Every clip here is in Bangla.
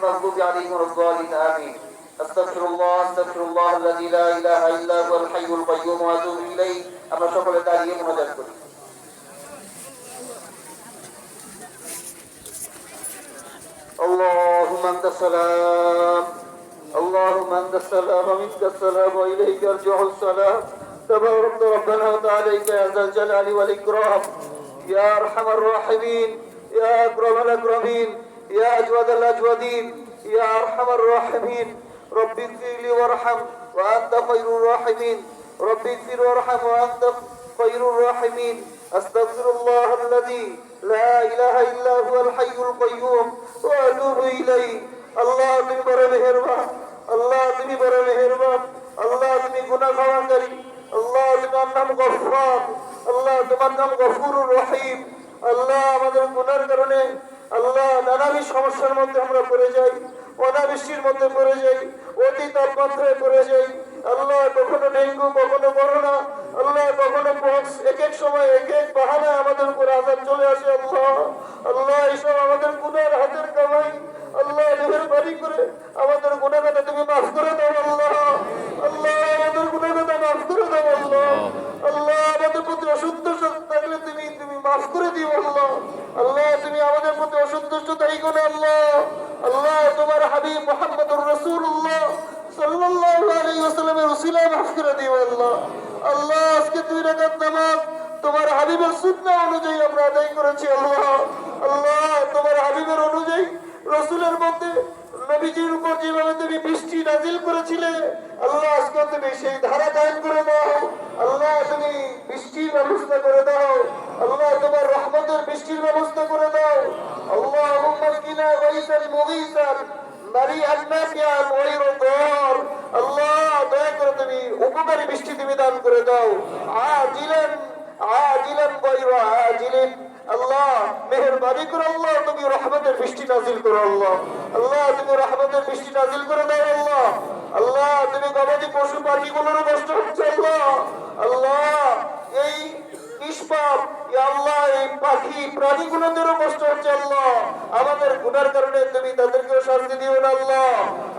المغضوب عليهم ولا الضالين آمين أستغفر الله أستغفر الله الذي لا إله إلا هو الحي القيوم وأتوب إليه আমরা সকলে দাঁড়িয়ে মোনাজাত করি اللهم أنت السلام اللهم أنت السلام ومنك السلام وإليك يرجع السلام تبارك ربنا وتعاليك يا ذا الجلال والإكرام يا أرحم الراحمين يا أكرم الأكرمين يا أجود الأجودين يا أرحم الراحمين رب اغفر لي وارحم وأنت خير الراحمين رب اغفر وارحم وأنت خير الراحمين أستغفر الله الذي لا إله إلا هو الحي القيوم وأتوب إليه আল্লাহ তুমি বড় মেহেরবান আল্লাহ তুমি বড় মেহেরবান আল্লাহ তুমি গুনাহ ক্ষমাকারী আল্লাহ তোমার নাম গফফার আল্লাহ তোমার নাম গফুরুর রহিম আল্লাহ আমাদের গুনার কারণে আল্লাহ নানাবিধ সমস্যার মধ্যে আমরা পড়ে যাই, অনাবৃষ্টির মধ্যে পড়ে যাই অতি তাপমাত্রায় পড়ে যাই। আল্লাহ কখনো ডেঙ্গু, কখনো করোনা, আল্লাহ কখনো পক্স এক এক সময় এক এক বাহানায় আমাদের উপরে আজাদ চলে আসে, আল্লাহ। আল্লাহ, এইসব আমাদের গুনার হাতের কামাই। আল্লাহ বাড়ি করে আমাদের গুণাগাটা তুমি মাফ করে দাও আল্লাহ আল্লাহ আমাদের গুণাগাটা মাফ করে দাও আল্লাহ আল্লাহ আমাদের প্রতি অসন্তুষ্ট থাকলে তুমি তুমি মাফ করে দিও আল্লাহ আল্লাহ তুমি আমাদের অসন্তুষ্ট থাইকো না আল্লাহ তোমার হাবিব মোহাম্মদুর মাফ করে আল্লাহ। আল্লাহ, আজকে তোমার হাবিবের সুন্নাহ অনুযায়ী আমরা করেছি আল্লাহ। তোমার অনুযায়ী রসুলের উপর যেভাবে বৃষ্টি নাজিল করেছিলে, আল্লাহ আজকে তুমি সেই ধারা কায়েম করে দাও। আল্লাহ, তুমি বৃষ্টির ব্যবস্থা করে দাও আল্লাহ তোমার রহমতের বৃষ্টির ব্যবস্থা করে দাও আল্লাহ মুম্মাকিনা ওয়াইসাল মুগীসাল আল্লাহ তুমি করে আল্লাহ করে দাও আল্লাহ। গবাদি পশু পাখিগুলোরও কষ্ট হচ্ছে আল্লাহ আল্লাহ এই নিষ্পাপ আল্লাহ এই পাখি প্রাণীগুলোদেরও কষ্ট আল্লাহ। আমাদের গুনার কারণে তুমি তাদেরকেও শাস্তি দিও না আল্লাহ।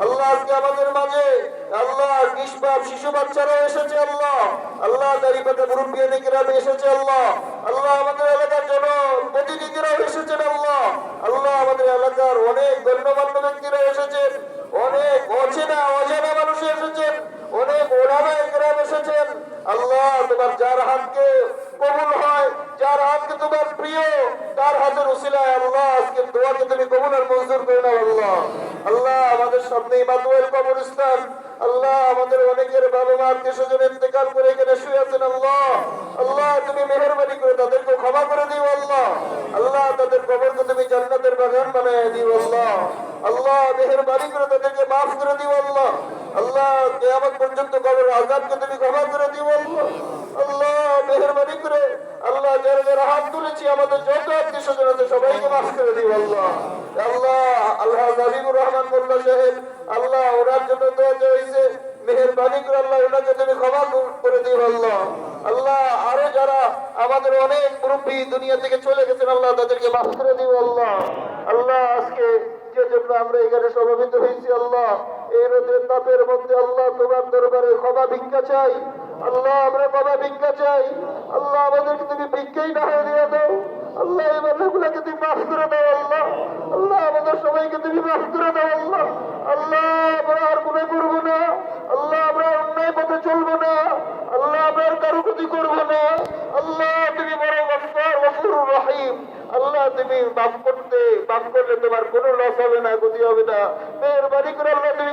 আল্লাহ আজকে আমাদের মাঝে, আল্লাহ নিষ্পাপ শিশু বাচ্চারাও এসেছে আল্লাহ। আল্লাহ দাঁড়িপাতে মুরব্বিয়ানি গ্রামে এসেছে আল্লাহ। আল্লাহ আমাদের এলাকার জন প্রতিনিধিরাও এসেছেন আল্লাহ। আল্লাহ আমাদের এলাকার অনেক গণ্যমান্য ব্যক্তিরা এসেছেন। অনেক অচেনা, অজানা মানুষ এসেছেন। অনেক ওরামা গ্রাম এসেছেন। আল্লাহ তোমার যার হাতকে কবুল হয় যার হাতকে তোমার প্রিয়, তার হাতের উসিলায় আল্লাহ, আজকে দোয়াকে তুমি কবুল আর মঞ্জুর করে নাও, আল্লাহ। আল্লাহ, আমাদের সামনে ইমাদুয়েল কবরস্থান আল্লাহ, আমাদের অনেকের বাবা মা আত্মীয় স্বজন ইন্তেকাল করে এখানে শুয়ে আছেন, আল্লাহ। আল্লাহ, তুমি মেহরবানি করে তাদেরকে ক্ষমা করে দিও, আল্লাহ। আল্লাহ, তাদের কবরকে তুমি জান্নাতের বাগান বানায় দিও, আল্লাহ। আল্লাহ, মেহরবানি করে তাদেরকে মাফ করে দিও, আল্লাহ। আল্লাহ, কেয়ামত পর্যন্ত কবর আজাদকে তুমি ক্ষমা করে দিও, আল্লাহ। আল্লাহ, মেহরবানি করে আল্লাহ আমরা এখানে সমবেত হয়েছি আল্লাহ তাপের মধ্যে আল্লাহ ভিক্ষা চাই। আল্লাহ, আমরা ভিক্ষা চাই। আল্লাহ ভিক্ষাই না হয়ে দিয়ে দাও আল্লাহ এই মানুষগুলোকে তুমি মাফ করে দাও, আল্লাহ। আল্লাহ, আমাদের সবাইকে তুমি মাফ করে দাও, আল্লাহ। আল্লাহ, আমরা আর গুণে করব না। আল্লাহ, আমরা অন্যায় পথে চলবো না। আল্লাহ, আমরা আর কারও ক্ষতি করব না। আল্লাহ, তুমি বড় গফার গফুর রহিম। আল্লাহ, তুমি মাফ করতে, মাফ করলে তোমার কোনো লস হবে না, ক্ষতি হবে না। মেহরবানি করে আল্লাহ, তুমি